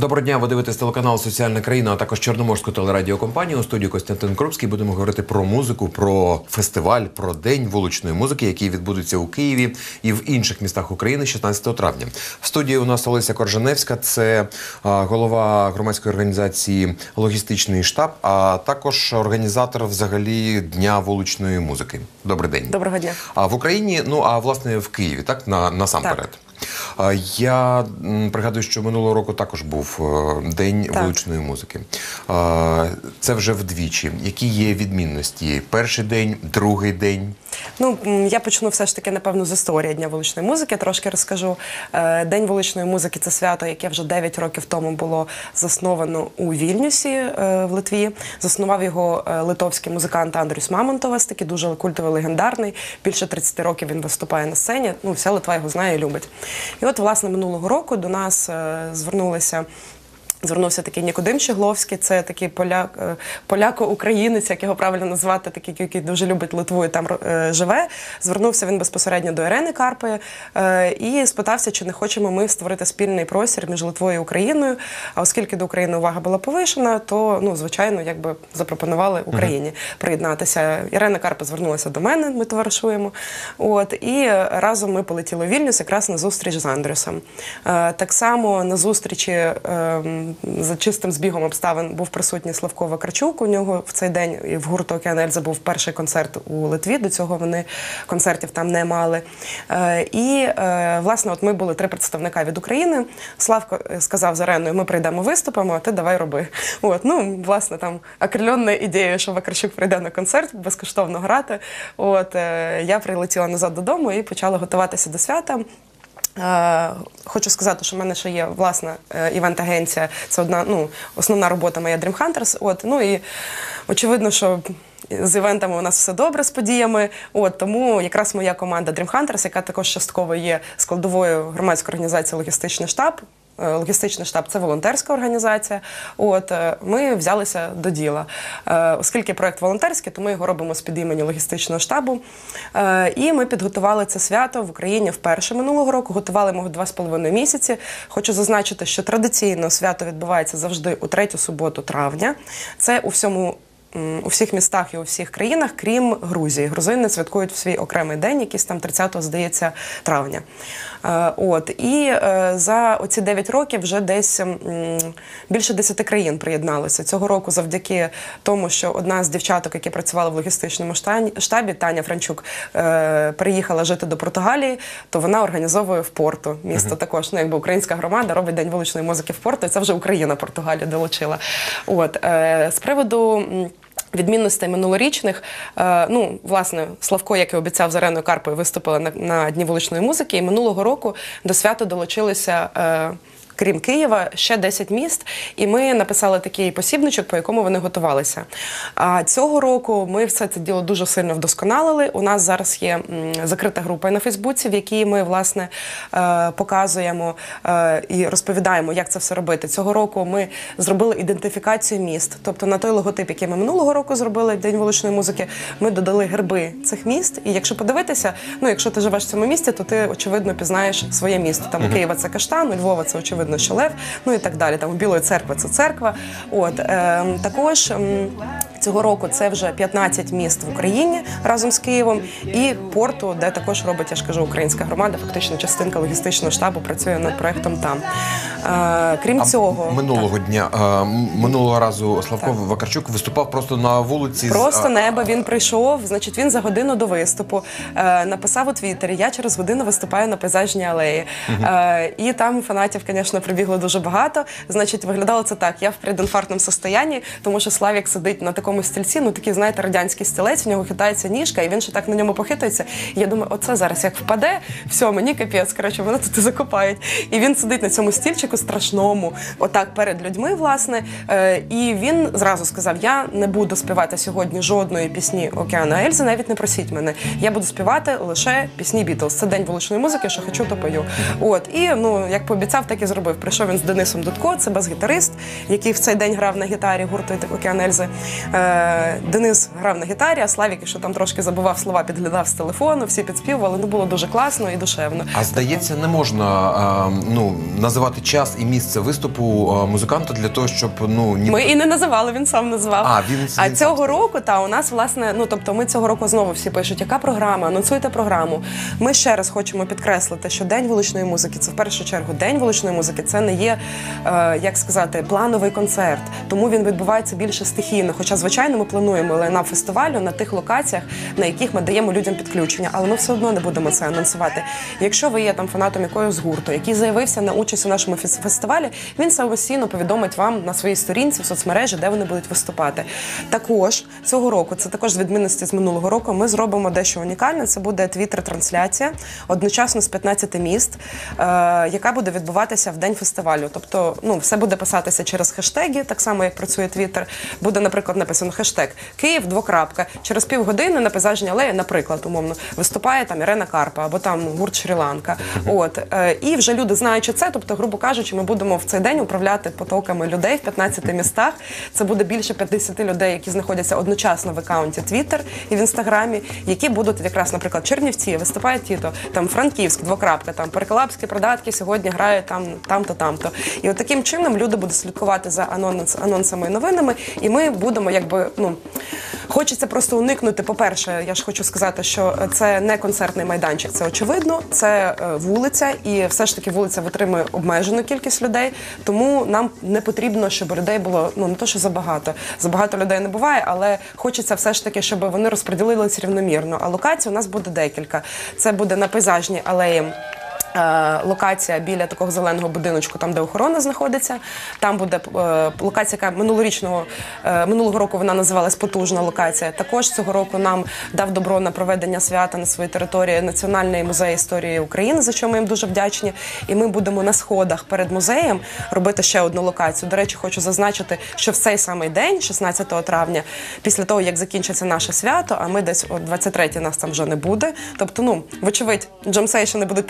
Доброго дня, ви дивитесь телеканал Соціальна країна, а також Чорноморську телерадіокомпанію. У студії Костянтин Крупський будемо говорити про музику, про фестиваль, про день вуличної музики, який відбудеться у Києві і в інших містах України 16 травня. В студії у нас Олеся Коржаневська, це голова громадської організації Логістичний штаб, а також організатор взагалі дня вуличної музики. Добрий день. Доброго дня. А в Україні, ну а власне в Києві, так на насамперед. А, Я пригадую, що минулого року також був е, день Так. вуличної музики. Це вже вдвічі. Які є відмінності? Перший день, другий день. Ну я почну все ж таки напевно з історії дня вуличної музики. Трошки розкажу. Е, День вуличної музики це свято, яке вже 9 років тому було засновано у Вільнюсі е, в Литві. Заснував його литовський музикант Андрюс Мамонтовас, такий дуже культовий легендарний. Більше 30 років він виступає на сцені. Ну, вся Литва його знає і любить. І от, власне, минулого року до нас е, звернулися. Звернувся такий Нікодим Щегловський, це такий поляк, е, поляко-українець, як його правильно назвати, такий, який дуже любить Литву і там е, живе. Звернувся він безпосередньо до Ірени Карпи е, і спитався, чи не хочемо ми створити спільний простір між Литвою і Україною. А оскільки до України увага була повишена, то ну звичайно, якби запропонували Україні приєднатися. Ірена Карпа звернулася до мене, ми товаришуємо. От і разом ми полетіли у Вільнюс якраз на зустріч з Андрюсом. Е, Так само на зустрічі ем, за чистим збігом обставин був присутній Славко Вакарчук. У нього в цей день в гурту «Океан Ельза» був перший концерт у Литві. До цього вони концертів там не мали. Е, І е, власне, от ми були три представника від України. Славко е, сказав з Ареною, ми прийдемо виступимо, а ти давай роби. От ну власне там окрильона ідея, що Вакарчук прийде на концерт безкоштовно грати. От я прилетіла назад додому і почала готуватися до свята. Е, Хочу сказати, що в мене ще є власна е, івент-агенція. Це одна ну, основна робота моя Dream Hunters. От, ну і очевидно, що з івентами у нас все добре з подіями. От тому якраз моя команда Dream Hunters, яка також частково є складовою громадської організації Логістичний штаб. Е, Логістичний штаб це волонтерська організація. От е, ми взялися до діла. Е, Оскільки проект волонтерський, то ми його робимо з під імені логістичного штабу. І ми підготували це свято в Україні вперше минулого року. Готували ми два з половиною місяці. Хочу зазначити, що традиційно свято відбувається завжди у третю суботу травня. Це у всьому. У всіх містах і у всіх країнах, крім Грузії. Грузини святкують в свій окремий день, якийсь там 30-го, здається, травня. Е, От і е, за оці 9 років вже десь більше 10 країн приєдналися цього року, завдяки тому, що одна з дівчаток, які працювали в логістичному штабі, Таня Франчук, е, переїхала жити до Португалії, то вона організовує в Порту. Місто також, ну якби українська громада робить день вуличної музики в Порту. І це вже Україна Португалію долучила. От з приводу. Відмінностей минулорічних, е, ну власне, Славко, як і обіцяв з Ареною Карпою, виступили на, на дні вуличної музики. І минулого року до свята долучилися. Крім Києва, ще 10 міст, і ми написали такий посібничок, по якому вони готувалися. А цього року ми все це діло дуже сильно вдосконалили. У нас зараз є закрита група на Фейсбуці, в якій ми власне е, показуємо е, і розповідаємо, як це все робити. Цього року ми зробили ідентифікацію міст. Тобто на той логотип, який ми минулого року зробили День вуличної музики, ми додали герби цих міст. І якщо подивитися, ну якщо ти живеш в цьому місті, то ти очевидно пізнаєш своє місто. Там Києва це Каштан, у Львова це очевидно що Лев, ну і так далі. Там у Білої церкви це церква. От е, також. м, Цього року це вже 15 міст в Україні разом з Києвом і порту, де також робить, я ж кажу, українська громада. Фактично частинка логістичного штабу працює над проектом там. Е, крім А цього, минулого так. дня, а, минулого разу Славко Так. Вакарчук виступав просто на вулиці. Просто а, неба він прийшов. Значить, він за годину до виступу е, написав у Твіттері: Я через годину виступаю на пейзажній алеї. Е, і там фанатів, звісно, прибігло дуже багато. Значить, виглядало це так: я в предінфарктному состоянні, тому що Славік сидить на такому стільці, ну такий, знаєте, радянський стілець, в нього хитається ніжка, і він ще так на ньому похитується. І я думаю, оце зараз як впаде, все, мені капець, коротше, мене тут закопають. І він сидить на цьому стільчику страшному, отак перед людьми, власне. Е, і він зразу сказав: Я не буду співати сьогодні жодної пісні Океана Ельзи, навіть не просіть мене. Я буду співати лише пісні Бітлз. Це день вуличної музики, що хочу, то пою. От і ну як пообіцяв, так і зробив. Прийшов він з Денисом Дудко, це бас-гітарист, який в цей день грав на гітарі гурту Океан Ельзи. Е, Денис грав на гітарі, а Славік, що там трошки забував слова, підглядав з телефону, всі підспівували. Ну було дуже класно і душевно. А здається, не можна е, ну називати час і місце виступу е, музиканта для того, щоб ну ні Ми і не називали, він сам назвав. А, він- а цього сам року, та у нас власне, ну тобто, ми цього року знову всі пишуть, яка програма, анонсуйте програму. Ми ще раз хочемо підкреслити, що день вуличної музики це в першу чергу день вуличної музики. Це не є, е, як сказати, плановий концерт. Тому він відбувається більше стихійно. Хоча, звичайно, ми плануємо на фестивалю на тих локаціях, на яких ми даємо людям підключення, але ми все одно не будемо це анонсувати. Якщо ви є там фанатом якоїсь гурту, який заявився на участь у нашому фестивалі, він самостійно повідомить вам на своїй сторінці в соцмережі, де вони будуть виступати. Також цього року, це також з відмінності з минулого року. Ми зробимо дещо унікальне. Це буде твіттер-трансляція одночасно з 15 міст, е, яка буде відбуватися в день фестивалю. Тобто, ну все буде писатися через хештеги, так само як працює Твіттер. Буде, наприклад, написано хештег Київ двокрапка. Через півгодини на пейзажній алеї, наприклад, умовно, виступає там Ірена Карпа або там гурт Шрі-Ланка. От е, і вже люди, знаючи це, тобто, грубо кажучи, ми будемо в цей день управляти потоками людей в 15 містах. Це буде більше 50 людей, які знаходяться одночасно в акаунті Twitter і в інстаграмі, які будуть якраз, наприклад, Чернівці, виступає Тіто, там Франківськ, двокрапка, там Перекалапські продатки сьогодні грають там, там-то, там-то. І от таким чином люди будуть слідкувати за анонс, анонсами і новинами, і ми будемо якби ну. Хочеться просто уникнути. По-перше, я ж хочу сказати, що це не концертний майданчик, це очевидно. Це е, вулиця, і все ж таки вулиця витримує обмежену кількість людей. Тому нам не потрібно, щоб людей було ну не то, що забагато. Забагато людей не буває, але хочеться все ж таки, щоб вони розподілилися рівномірно. А локацій у нас буде декілька. Це буде на пейзажній алеї. Е, Локація біля такого зеленого будиночку, там де охорона знаходиться. Там буде е, локація, яка минулорічного е, минулого року вона називалась потужна локація. Також цього року нам дав добро на проведення свята на своїй території Національний музей історії України, за що ми їм дуже вдячні. І ми будемо на сходах перед музеєм робити ще одну локацію. До речі, хочу зазначити, що в цей самий день, 16 травня, після того як закінчиться наше свято, а ми десь о 23 нас там вже не буде. Тобто, ну вочевидь, джемсейшени будуть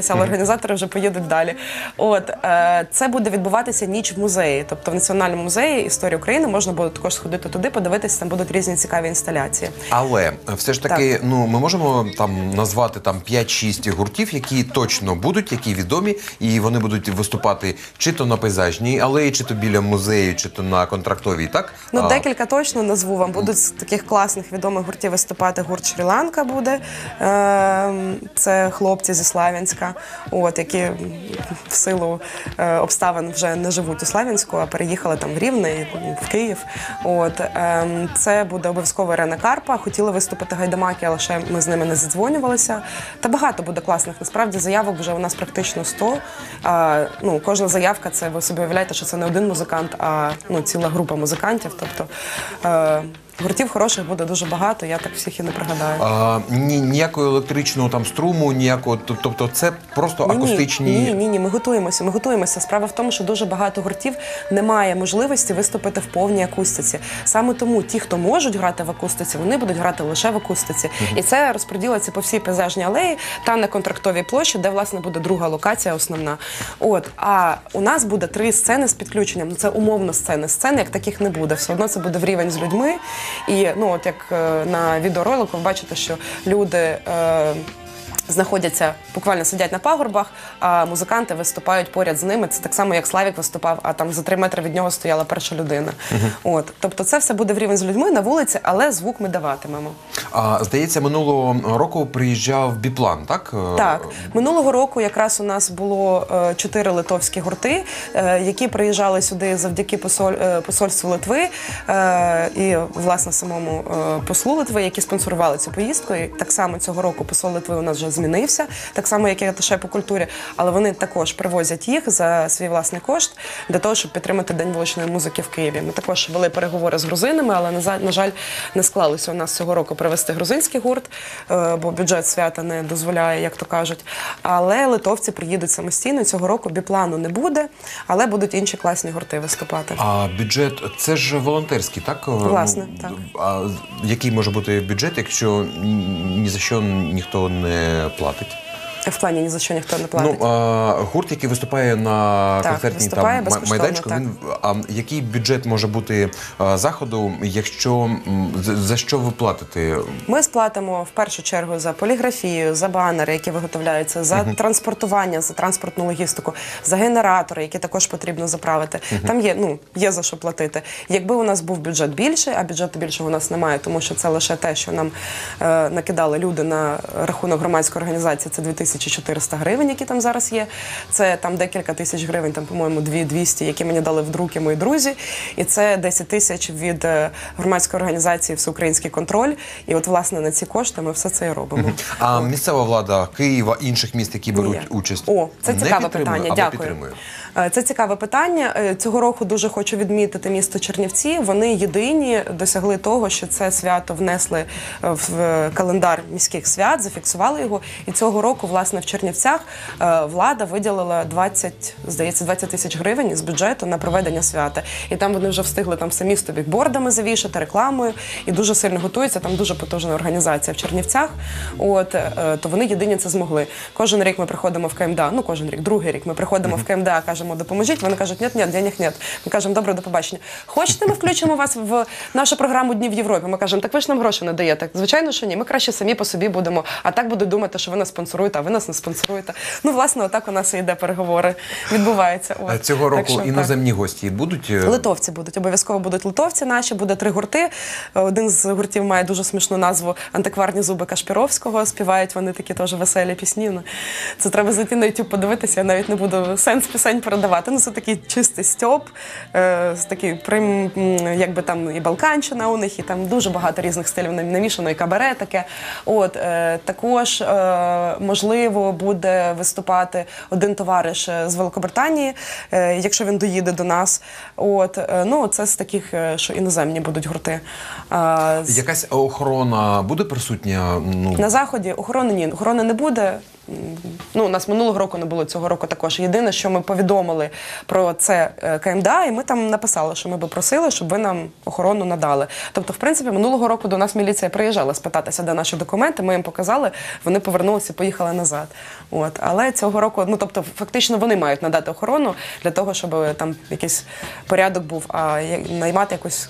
продовжуватися, але організатори вже поїдуть далі. От е, це буде відбуватися ніч в музеї, тобто в Національному музеї історії України можна буде також сходити туди, подивитися, там будуть різні цікаві інсталяції. Але все ж таки, ну ми можемо там назвати там 5-6 гуртів, які точно будуть, які відомі, і вони будуть виступати чи то на пейзажній алеї, чи то біля музею, чи то на контрактовій, так? Ну, А, декілька точно назву вам. Будуть з таких класних відомих гуртів виступати гурт Шрі-Ланка буде. Ем, Це хлопці зі Славянська, от, які в силу е, обставин вже не живуть у Славянську, а переїхали там в Рівне, і в Київ. От, ем, Це буде обов'язково Ірена Карпа. Хотіли виступити гайдамаки, але ще ми з ними не задзвонювалися. Та багато буде класних. Насправді заявок вже у нас практично 100. А, ну, кожна заявка це ви собі уявляєте, що це не один музикант, а ну, ціла група музикантів. Тобто е, гуртів хороших буде дуже багато, я так всіх і не пригадаю. А, ні, ніякого електричного там струму, ніякого, тобто це просто Ні, акустичні. Ні, ні, ні, ми готуємося. Ми готуємося. Справа в тому, що дуже багато гуртів немає можливості виступити в повній акустиці. Саме тому ті, хто можуть грати в акустиці, вони будуть грати лише в акустиці. І це розподілиться по всій пейзажній алеї та на контрактовій площі, де власне буде друга локація, основна. От а у нас буде три сцени з підключенням. Ну, Це умовно сцени. Сцени як таких не буде. Все одно це буде в рівень з людьми. І ну, от як е, на відеоролику, ви бачите, що люди. Знаходяться, буквально сидять на пагорбах, а музиканти виступають поряд з ними. Це так само, як Славік виступав, а там за три метри від нього стояла перша людина. От, тобто, це все буде в рівень з людьми на вулиці, але звук ми даватимемо. А здається, минулого року приїжджав біплан, так? Е, Так, минулого року якраз у нас було е, чотири литовські гурти, е, які приїжджали сюди завдяки посоль, посольству Литви і власне самому послу Литви, які спонсорували цю поїздку. І так само цього року посол Литви у нас вже змінився, так само як і аташе по культурі, але вони також привозять їх за свій власний кошт для того, щоб підтримати день вуличної музики в Києві. Ми також вели переговори з грузинами, але на жаль, не склалося у нас цього року привезти грузинський гурт, е, бо бюджет свята не дозволяє, як то кажуть. Але литовці приїдуть самостійно. Цього року біплану не буде, але будуть інші класні гурти виступати. А бюджет це ж волонтерський, так? Е, Власне, ну, так. А який може бути бюджет, якщо ні за що ніхто не платить? В плані ні за що ніхто не платить. Ну, а, гурт, який виступає на Так, концертній виступає там, ма- безкоштовно, майданчику, так. він, а, який бюджет може бути а, заходу, якщо м, за, за що ви платите? Ми сплатимо в першу чергу за поліграфію, за банери, які виготовляються, за транспортування, за транспортну логістику, за генератори, які також потрібно заправити. Там є ну є за що платити. Якби у нас був бюджет більший, а бюджету більшого у нас немає, тому що це лише те, що нам е, накидали люди на рахунок громадської організації. Це 2400 гривень, які там зараз є. Це там декілька тисяч гривень, там, по-моєму, 2200, які мені дали вдруги мої друзі. І це 10 тисяч від е, громадської організації Всеукраїнський контроль. І от, власне, на ці кошти ми все це і робимо. А місцева влада Києва, інших міст, які беруть Ні. участь, О, це цікаве питання. або Дякую. підтримує? Е, Це цікаве питання. Е, Цього року дуже хочу відмітити місто Чернівці. Вони єдині досягли того, що це свято внесли в календар міських свят, зафіксували його. І цього року, власне, в Чернівцях е, влада виділила 20, здається, 20 тисяч гривень з бюджету на проведення свята. І там вони вже встигли там все місто бікбордами завішати, рекламою і дуже сильно готуються. Там дуже потужна організація в Чернівцях. От е, то вони єдині це змогли. Кожен рік ми приходимо в КМДА, ну кожен рік, другий рік ми приходимо в КМДА, кажемо, допоможіть. Вони кажуть, ні, ні, денег нет. Ми кажемо, добре, до побачення. Хочете, ми включимо вас в нашу програму Дні в Європі? Ми кажемо, так ви ж нам гроші не даєте. Звичайно, що ні. Ми краще самі по собі будемо. А так будуть думати, що ви нас спонсоруєте, а ви нас не спонсоруєте. Ну, власне, отак у нас і йде переговори. Відбувається. От. А Цього Так року так. іноземні гості будуть. е, Литовці будуть обов'язково будуть литовці наші. Буде три гурти. Один з гуртів має дуже смішну назву Антикварні зуби Кашпіровського. Співають вони такі теж веселі пісні. Ну, Це треба зайти на YouTube подивитися. Я навіть не буду сенс пісень передавати. Ну це такий чистий стьоп, е, такий прим, якби там і Балканщина у них, і там дуже багато різних стилів намішано, і кабаре таке. От е, також е, можливо буде виступати один товариш е, з Великобританії, е, якщо він доїде до нас. От е, ну це з таких, що іноземні будуть гурти. Якась охорона буде присутня? Ну на заході охорони ні, охорони не буде. Ну, у нас минулого року не було цього року також. Єдине, що ми повідомили про це е, КМДА, і ми там написали, що ми би просили, щоб ви нам охорону надали. Тобто, в принципі, минулого року до нас міліція приїжджала спитатися, де наші документи. Ми їм показали, вони повернулися, поїхали назад. От, але цього року, ну тобто, фактично вони мають надати охорону для того, щоб е, там якийсь порядок був. А наймати якусь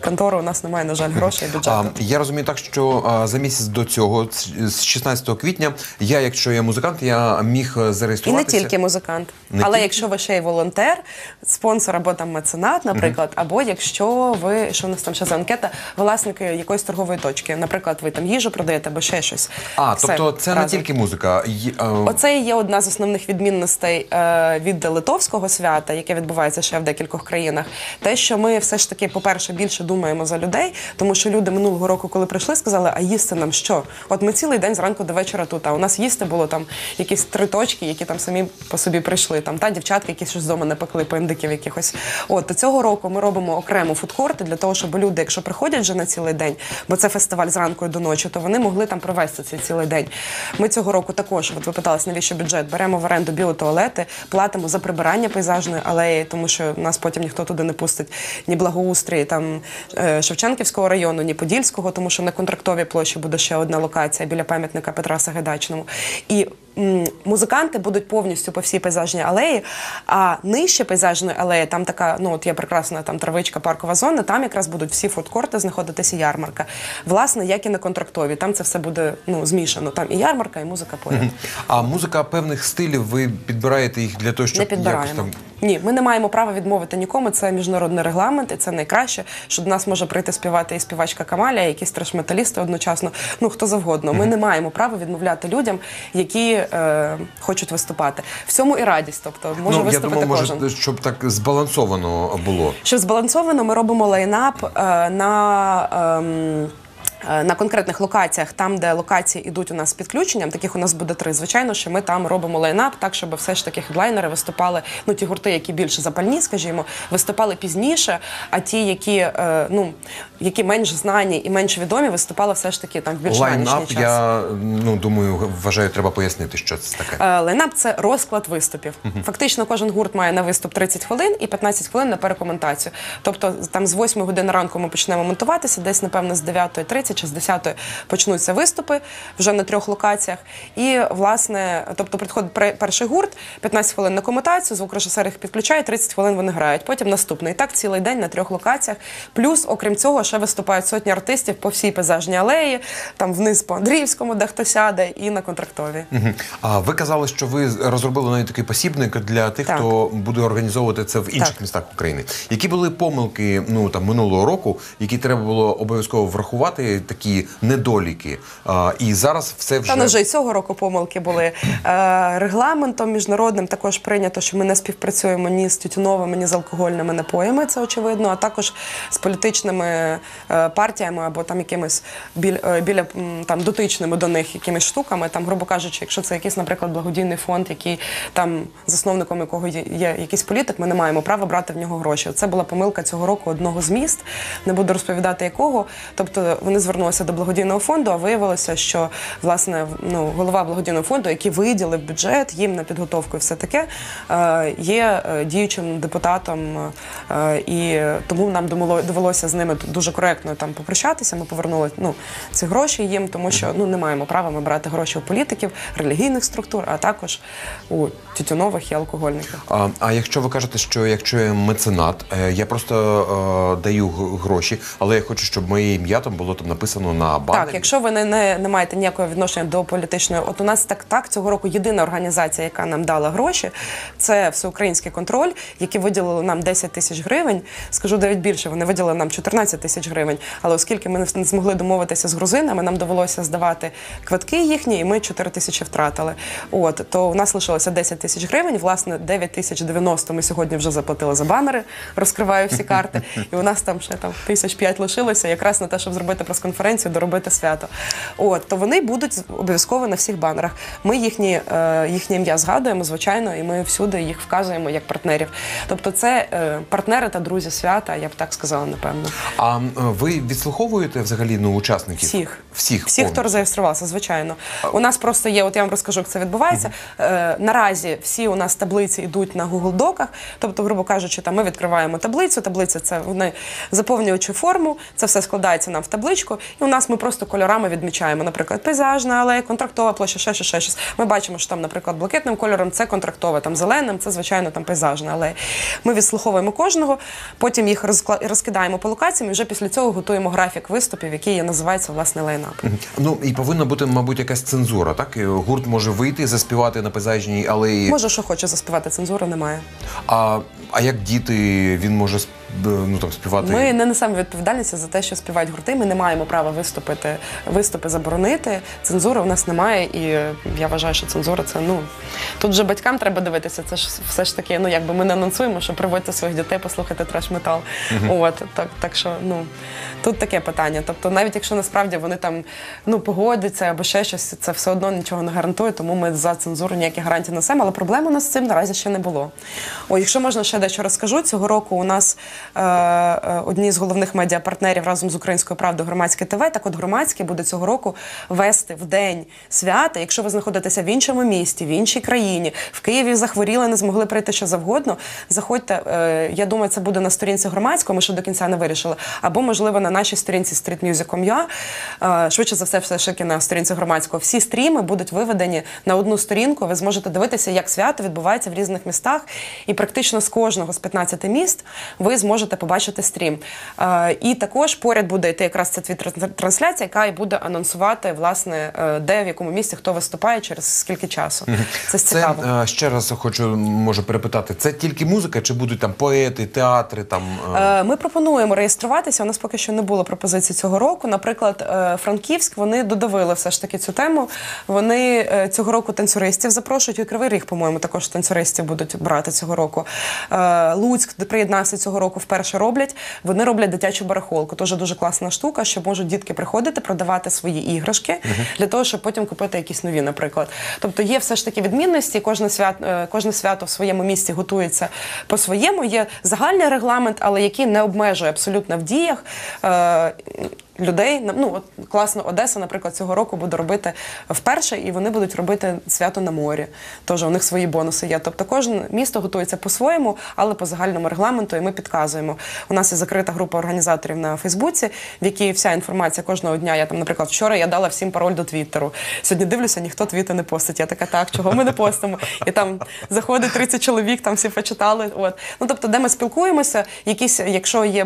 контору у нас немає, на жаль, грошей, бюджету. А, я розумію так, що а, за місяць до цього, з- з 16 квітня, я, якщо я музикант, я міг е, І не тільки музикант, Не але тільки? якщо ви ще й волонтер, спонсор або там меценат, наприклад, або якщо ви що у нас там ще за анкета, власники якоїсь торгової точки, наприклад, ви там їжу продаєте або ще щось. А, Все тобто це не тільки музика. Е, Оце є одна з основних відмінностей е, від литовського свята, яке відбувається ще в декількох країнах. Те, що ми все ж таки, по-перше, більше думаємо за людей, тому що люди минулого року, коли прийшли, сказали, а їсти нам що? От ми цілий день зранку до вечора тут. А у нас їсти було там якісь три точки, які там самі по собі прийшли. Там та дівчатки, які щось вдома не пекли, пендиків якихось. От то цього року ми робимо окремо фудкорти для того, щоб люди, якщо приходять вже на цілий день, бо це фестиваль зранку до ночі, то вони могли там провести цей цілий день. Ми цього року також, от ви питалися, навіщо бюджет, беремо в оренду біотуалети, платимо за прибирання пейзажної алеї, тому що нас потім ніхто туди не пустить ні благоустрій там Шевченківського району, ні Подільського, тому що на контрактовій площі буде ще одна локація біля пам'ятника Петра Сагайдачному. І музиканти будуть повністю по всій пейзажній алеї, а нижче пейзажної алеї, там така, ну от є прекрасна там травичка, паркова зона, там якраз будуть всі фудкорти знаходитися ярмарка. Власне, як і на контрактовій, там це все буде ну, змішано. Там і ярмарка, і музика поряд. А музика певних стилів, ви підбираєте їх для того, щоб Не якось там. Ні, ми не маємо права відмовити нікому. Це міжнародний регламент, і це найкраще. Що до нас може прийти співати і співачка Камаля, і якісь треш-металісти одночасно. Ну хто завгодно. Ми не маємо права відмовляти людям, які е, хочуть виступати. В цьому і радість. Тобто може ну, я виступити думаю, може, кожен. щоб так збалансовано було. Щоб збалансовано, ми робимо лайнап е, на. ем, е, На конкретних локаціях, там, де локації йдуть у нас з підключенням, таких у нас буде три. Звичайно, що ми там робимо лайнап так, щоб все ж таки хедлайнери виступали. Ну ті гурти, які більше запальні, скажімо, виступали пізніше. А ті, які е, ну які менш знані і менш відомі, виступали все ж таки там в більш ранішній Лайнап, час. я ну думаю, вважаю, треба пояснити, що це таке. Е, Лайнап це розклад виступів. Фактично, кожен гурт має на виступ 30 хвилин і 15 хвилин на перекоментацію. Тобто, там з 8 години ранку ми почнемо монтуватися, десь, напевно, з 9.30 чи з 10 почнуться виступи вже на трьох локаціях. І, власне, тобто, приходить перший гурт, 15 хвилин на комутацію, звукорежисер їх підключає, 30 хвилин вони грають. Потім наступний. І так цілий день на трьох локаціях. Плюс, окрім цього, ще виступають сотні артистів по всій пейзажній алеї, там вниз по Андріївському, де хто сяде, і на контрактові. Мгм. А ви казали, що ви розробили навіть такий посібник для тих, Так. хто буде організовувати це в інших Так. містах України. Які були помилки ну там минулого року, які треба було обов'язково врахувати, такі недоліки? А, і зараз все вже Та ну, вже і цього року помилки були. Е, регламентом міжнародним також прийнято, що ми не співпрацюємо ні з тютюновими, ні з алкогольними напоями, це очевидно, а також з політичними партіями або там якимись е, біля там дотичними до них якимись штуками. Там, грубо кажучи, якщо це якийсь, наприклад, благодійний фонд, який там засновником якого є, є якийсь політик, ми не маємо права брати в нього гроші. Це була помилка цього року одного з міст. Не буду розповідати якого. Тобто вони звернулися до благодійного фонду, а виявилося, що власне ну голова благодійного фонду, який виділив бюджет їм на підготовку і все таке, е, є е, діючим депутатом, е, і тому нам довелося з ними дуже коректно там попрощатися. Ми повернули ну ці гроші їм, тому що ну не маємо права ми брати гроші у політиків, релігійних структур, а також у тютюнових і алкогольних. А, а якщо ви кажете, що якщо я меценат, е, я просто е, даю гроші, але я хочу, щоб моє ім'я там було там написано на банері. Так, якщо ви не, не, не маєте ніякого відношення до політичної, от у нас так так цього року єдина організація, яка нам дала гроші, це всеукраїнський контроль, які виділили нам 10 тисяч гривень. Скажу навіть більше, вони виділили нам 14 тисяч гривень. Але оскільки ми не змогли домовитися з грузинами, нам довелося здавати квитки їхні, і ми 4 тисячі втратили. От то у нас лишилося 10 тисяч гривень. Власне, 9 тисяч 90 ми сьогодні вже заплатили за банери. Розкриваю всі карти. І у нас там ще там тисяч п'ять лишилося, якраз на те, щоб зробити прес-конференцію, доробити свято. От то вони будуть обов'язково на всіх банерах. Ми їхні е, їхнє ім'я згадуємо, звичайно, і ми всюди їх вказуємо як партнерів. Тобто, це е, партнери та друзі свята, я б так сказала, напевно. А ви відслуховуєте взагалі ну, учасників? Всіх. Всіх, Всіх, хто зареєструвався, звичайно. У нас просто є, от я вам розкажу, як це відбувається. Е, наразі всі у нас таблиці йдуть на Google Доках. Тобто, грубо кажучи, там ми відкриваємо таблицю. Таблиця це вони заповнюючи форму, це все складається нам в табличку. І у нас ми просто кольорами відмічаємо, наприклад, пейзажна алея, контрактова площа, ще щось, ще щось. Ми бачимо, що там, наприклад, блакитним кольором це контрактове, там зеленим, це звичайно там пейзажна алея. Ми відслуховуємо кожного, потім їх розкидаємо по локаціям і вже після цього готуємо графік виступів, який називається власне лайнап. Ну і повинна бути, мабуть, якась цензура, так? Гурт може вийти, заспівати на пейзажній алеї. Може, що хоче заспівати, цензури немає. А, а як діти він може ну, там, співати? Ми не несемо відповідальності за те, що співають гурти. Ми не маємо права виступити, виступи заборонити. Цензури у нас немає, і я вважаю, що цензура це ну тут вже батькам треба дивитися. Це ж все ж таки, ну якби ми не анонсуємо, що приводьте своїх дітей послухати треш-метал. От так, так що ну тут таке питання. Тобто, навіть якщо насправді вони там ну погодяться або ще щось, це все одно нічого не гарантує, тому ми за цензуру ніяких гарантій не несемо. Але проблем у нас з цим наразі ще не було. О, якщо можна ще дещо розкажу, цього року у нас одні з головних медіапартнерів разом з Українською правдою громадське ТВ. Так от громадське буде цього року вести в день свята. Якщо ви знаходитеся в іншому місті, в іншій країні, в Києві захворіли, не змогли прийти що завгодно. Заходьте. Е, я думаю, це буде на сторінці громадського. Ми ще до кінця не вирішили. Або можливо на нашій сторінці streetmusic.com.ua. Е, швидше за все, все ж таки на сторінці громадського. Всі стріми будуть виведені на одну сторінку. Ви зможете дивитися, як свято відбувається в різних містах, і практично з кожного з 15 міст ви зможете побачити стрім. Е, і також поряд буде йти якраз ця твіт-трансляція, яка і буде анонсувати власне е, де в якому місці хто виступає через скільки часу. Це цікаво. Це ще раз хочу можу перепитати. Це тільки музика, чи будуть там поети, театри? Там е, Ми пропонуємо реєструватися. У нас поки що не було пропозицій цього року. Наприклад, Франківськ вони додавили все ж таки цю тему. Вони цього року танцюристів запрошують. І Кривий Ріг, по-моєму, також танцюристів будуть брати цього року. Луцьк приєднався цього року року вперше роблять. Вони роблять дитячу барахолку. Тож дуже класна штука, що можуть дітки приходити, продавати свої іграшки для того, щоб потім купити якісь нові, наприклад. Тобто є все ж таки відмінності. Кожне свято, е, кожне свято в своєму місті готується по-своєму. Є загальний регламент, але який не обмежує абсолютно в діях. Людей ну от класно Одеса, наприклад, цього року буде робити вперше, і вони будуть робити свято на морі. Тож у них свої бонуси є. Тобто, кожне місто готується по-своєму, але по загальному регламенту, і ми підказуємо. У нас є закрита група організаторів на Фейсбуці, в якій вся інформація кожного дня. Я там, наприклад, вчора я дала всім пароль до Твіттеру. Сьогодні дивлюся, ніхто твіти не постить. Я така, так, чого ми не постимо? І там заходить 30 чоловік, там всі почитали. От ну тобто, де ми спілкуємося, якісь, якщо є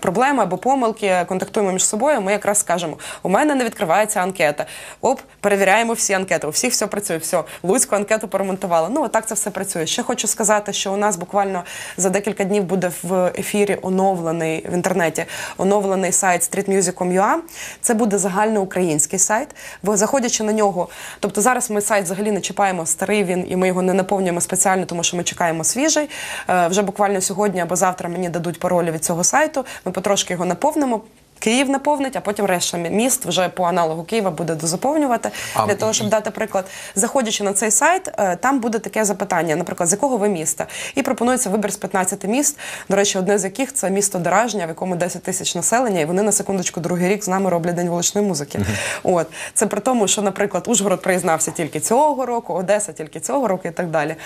проблеми або помилки, контактуємо між собою. Ми якраз скажемо: у мене не відкривається анкета. Оп, перевіряємо всі анкети. У всіх все працює. Все, Луцьку анкету поремонтували. Ну отак це все працює. Ще хочу сказати, що у нас буквально за декілька днів буде в ефірі оновлений в інтернеті оновлений сайт streetmusic.com.ua. Це буде загальноукраїнський сайт. Ви заходячи на нього, тобто зараз ми сайт взагалі не чіпаємо старий він, і ми його не наповнюємо спеціально, тому що ми чекаємо свіжий. Е, Вже буквально сьогодні або завтра мені дадуть паролі від цього сайту. Ми потрошки його наповнимо. Київ наповнить, а потім решта міст вже по аналогу Києва буде дозаповнювати А, для того, щоб дати приклад. Заходячи на цей сайт, е, там буде таке запитання, наприклад, з якого ви міста, і пропонується вибір з 15 міст. До речі, одне з яких це місто Деражня, в якому 10 тисяч населення, і вони на секундочку другий рік з нами роблять день вуличної музики. От це при тому, що, наприклад, Ужгород признався тільки цього року, Одеса тільки цього року і так далі.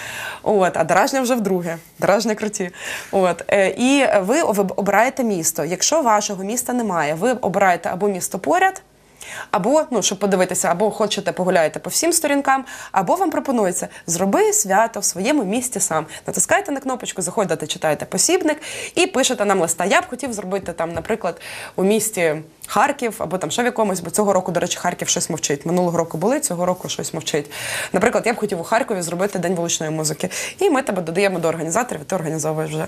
От, а Деражня вже вдруге. Деражня круті. От е, і ви обираєте місто. Якщо вашого міста немає, ви обираєте або місто поряд. Або, ну, щоб подивитися, або хочете погуляєте по всім сторінкам, або вам пропонується зроби свято в своєму місті сам. Натискаєте на кнопочку, заходите, читаєте посібник і пишете нам листа. Я б хотів зробити там, наприклад, у місті Харків або там ще в якомусь, бо цього року, до речі, Харків щось мовчить. Минулого року були, цього року щось мовчить. Наприклад, я б хотів у Харкові зробити день вуличної музики. І ми тебе додаємо до організаторів, і ти організовуєш вже.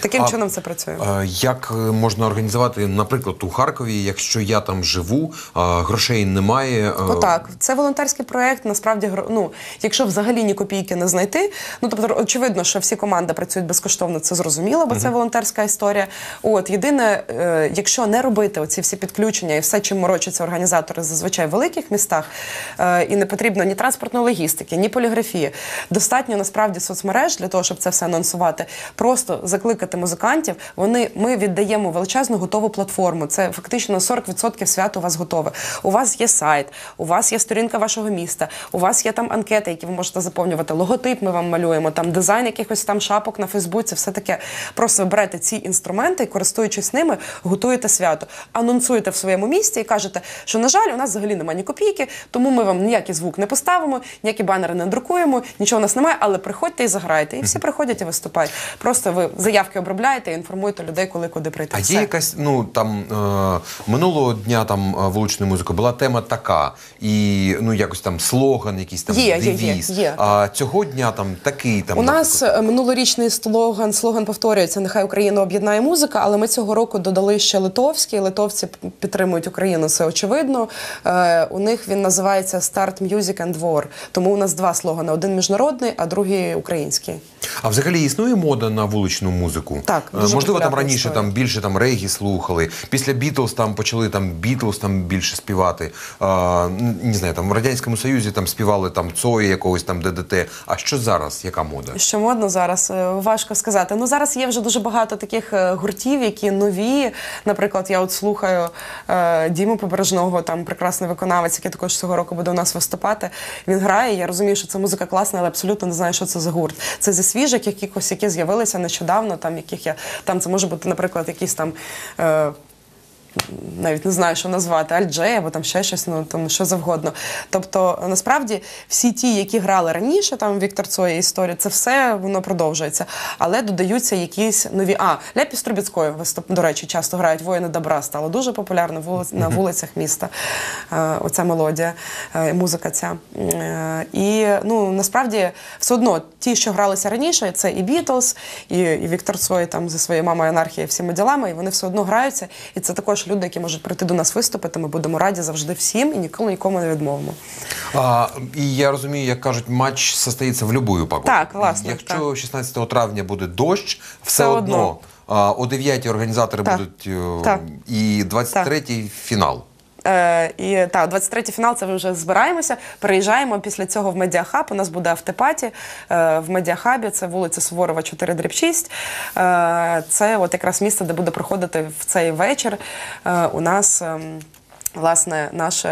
Таким А, чином це працює. Е, Як е, можна організувати, наприклад, у Харкові, якщо я там живу, а грошей немає? е, Отак, це волонтерський проект. Насправді, ну, якщо взагалі ні копійки не знайти, ну тобто, очевидно, що всі команди працюють безкоштовно, це зрозуміло, бо це волонтерська історія. От єдине, якщо не робити оці всі підключення і все, чим морочаться організатори зазвичай в великих містах, е, і не потрібно ні транспортної логістики, ні поліграфії. Достатньо насправді соцмереж для того, щоб це все анонсувати. Просто закликати музикантів. Вони ми віддаємо величезну готову платформу. Це фактично на 40% свято у вас готове. У вас є сайт, у вас є сторінка вашого міста, у вас є там анкети, які ви можете заповнювати. Логотип ми вам малюємо, там дизайн якихось там шапок на Фейсбуці, все таке. Просто берете ці інструменти і користуючись ними, готуєте свято, анонсуєте в своєму місті і кажете, що на жаль, у нас взагалі немає ні копійки, тому ми вам ніякий звук не поставимо, ніякі банери не друкуємо, нічого у нас немає, але приходьте і заграйте. І всі приходять і виступають. Просто ви заявки обробляєте і інформуєте людей, коли куди прийти. А Все. є якась, ну там е, минулого дня там е, вуличної музики була тема така, і ну якось там слоган, якийсь там Є, є, є, є. А цього дня там такий там У нас е, минулорічний слоган, слоган повторюється Нехай Україну об'єднає музика, але ми цього року додали ще литовський. Литовці підтримують Україну, це очевидно. Е, у них він називається Start Music and War. Тому у нас два слогани: один міжнародний, а другий український. А взагалі існує мода на вуличну музику? Так, Е, дуже можливо, там раніше історія. там більше там регі слухали. Після Бітлз там почали там Бітлз там більше співати. А, н- не знаю, там в радянському союзі там співали там Цої якогось там ДДТ. А що зараз? Яка мода? Що модно зараз, е, важко сказати. Ну зараз є вже дуже багато таких е, гуртів, які нові. Наприклад, я от слухаю е, Діму Побережного, там прекрасний виконавець, який також цього року буде у нас виступати. Він грає. Я розумію, що це музика класна, але абсолютно не знаю, що це за гурт. Це зі свіжих якихось, які з'явилися нещодавно. Там яких я там це може бути, наприклад, якісь там. Навіть не знаю, що назвати, Альджей або там ще щось, ну там що завгодно. Тобто, насправді, всі ті, які грали раніше, там Віктор Цоя історія, це все воно продовжується. Але додаються якісь нові. А Ляпіс Трубіцької виступ, до речі, часто грають воїни добра. Стало дуже популярно на вулицях міста. Оця мелодія, е, музика ця. Е, і ну насправді все одно ті, що гралися раніше, це і Бітлз, і, і Віктор Цой там зі своєю мамою анархією, всіми ділами, і вони все одно граються. І це також люди, які можуть прийти до нас виступити. Ми будемо раді завжди всім і ніколи нікому не відмовимо. А, і я розумію, як кажуть, матч состоїться в будь-яку погоду. Так, власне, Якщо так. 16 травня буде дощ, все, Все одно. одно. А, о 9 організатори Так. будуть е, Так. і 23-й фінал. Е, і так, 23-й фінал це вже збираємося. Переїжджаємо після цього в медіахаб. У нас буде автопаті е, в медіахабі. Це вулиця Суворова, 4 дріб 6. Е, це от якраз місце, де буде проходити в цей вечір. У нас. Власне, наше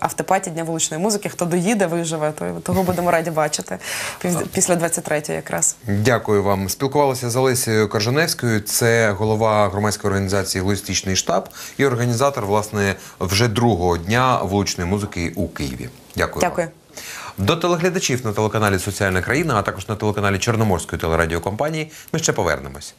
автопаті Дня вуличної музики. Хто доїде, виживе, то того будемо раді бачити після 23-ї якраз. Дякую вам. Спілкувалися з Олесією Коржаневською. Це голова громадської організації Логістичний штаб і організатор власне вже другого дня вуличної музики у Києві. Дякую. вам. Дякую. До телеглядачів на телеканалі Соціальна країна, а також на телеканалі Чорноморської телерадіокомпанії. Ми ще повернемось.